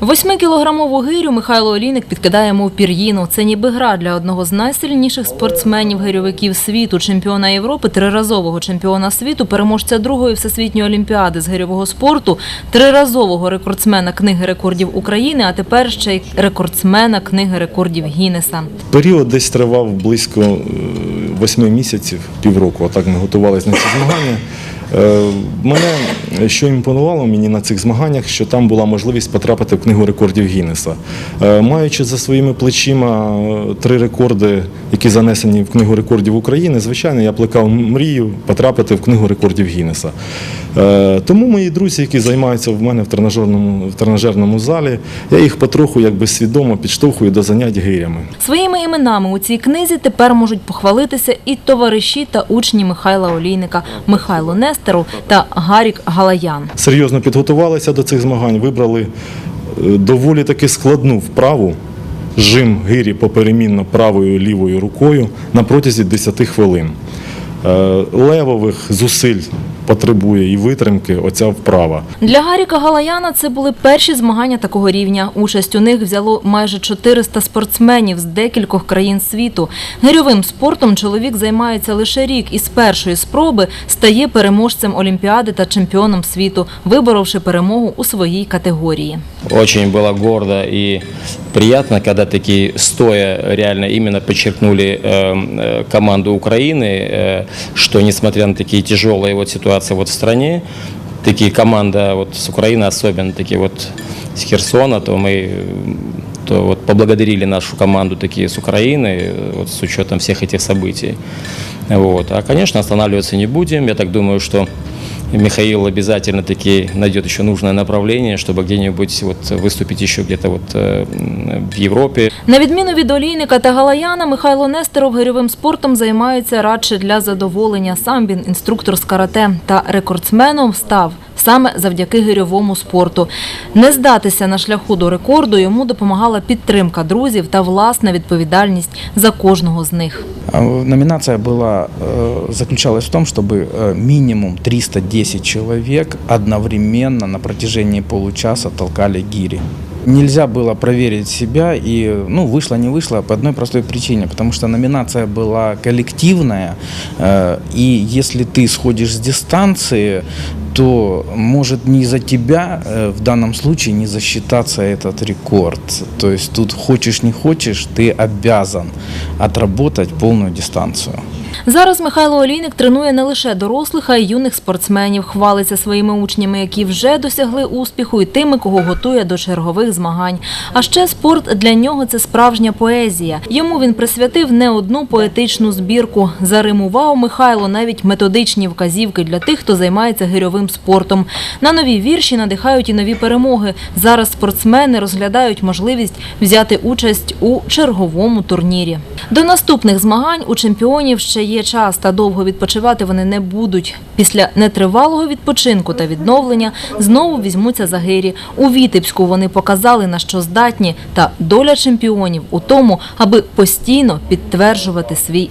Восьмикілограмову гирю Михайло Олійник підкидає мов пір'їну. Це ніби гра для одного з найсильніших спортсменів-гирьовиків світу, чемпіона Європи, триразового чемпіона світу, переможця другої всесвітньої олімпіади з гирьового спорту, триразового рекордсмена книги рекордів України, а тепер ще й рекордсмена книги рекордів Гіннеса. Період десь тривав близько е, восьми місяців, півроку. Отак ми готувалися на ці змагання. Е, Мене що імпонувало мені на цих змаганнях, що там була можливість потрапити в книгу рекордів Гіннеса. Е, Маючи за своїми плечима е, три рекорди, які занесені в книгу рекордів України, звичайно, я плекав мрію потрапити в книгу рекордів Гіннеса. Е, Тому мої друзі, які займаються в мене в тренажерному, в тренажерному залі, я їх потроху якби свідомо підштовхую до занять гирями. Своїми іменами у цій книзі тепер можуть похвалитися і товариші та учні Михайла Олійника Михайло Нестеров та Гарік Галаян. серйозно підготувалися до цих змагань, вибрали е, доволі таки складну вправу. Жим гирі поперемінно правою лівою рукою на протязі 10 хвилин. Е, Левових зусиль потребує і витримки оця вправа. Для Гаріка Галаяна це були перші змагання такого рівня. Участь у них взяло майже 400 спортсменів з декількох країн світу. Гирьовим спортом чоловік займається лише рік і з першої спроби стає переможцем Олімпіади та чемпіоном світу, виборовши перемогу у своїй категорії. Очень было гордо и приятно, когда такие стоя реально именно подчеркнули э, э, команду Украины, э, что несмотря на такие тяжелые вот ситуации вот в стране, такие команда вот с Украины, особенно такие вот с Херсона, то мы э, то вот поблагодарили нашу команду такие с Украины, э, вот с учетом всех этих событий. Вот. А, конечно, останавливаться не будем. Я так думаю, что Михаил обязательно таки найдет еще нужное направление, чтобы где-нибудь вот выступить еще где-то вот э, в Европе. На відміну від Олійника та Галаяна, Михайло Нестеров гирьовим спортом займається радше для задоволення. Сам він інструктор з карате та рекордсменом став саме завдяки гирьовому спорту. Не здатися на шляху до рекорду йому допомагала підтримка друзів та власна відповідальність за кожного з них. А, Номинация была, э, заключалась в том, чтобы э, минимум 310 человек одновременно на протяжении получаса толкали гири. Нельзя было проверить себя, и ну, вышло, не вышло по одной простой причине, потому что номинация была коллективная, э, и если ты сходишь с дистанции, то может не за тебя э, в данном случае не засчитаться этот рекорд. То есть тут хочешь не хочешь, ты обязан отработать полную дистанцию. Зараз Михайло Олійник тренує не лише дорослих, а й юних спортсменів. Хвалиться своїми учнями, які вже досягли успіху, і тими, кого готує до чергових змагань. А ще спорт для нього це справжня поезія. Йому він присвятив не одну поетичну збірку. Заримував Михайло навіть методичні вказівки для тих, хто займається гирьовим спортом. На нові вірші надихають і нові перемоги. Зараз спортсмени розглядають можливість взяти участь у черговому турнірі. До наступних змагань у чемпіонів ще є час, та довго відпочивати вони не будуть. Після нетривалого відпочинку та відновлення знову візьмуться за гирі. У Вітебську вони показали на що здатні, та доля чемпіонів у тому, аби постійно підтверджувати свій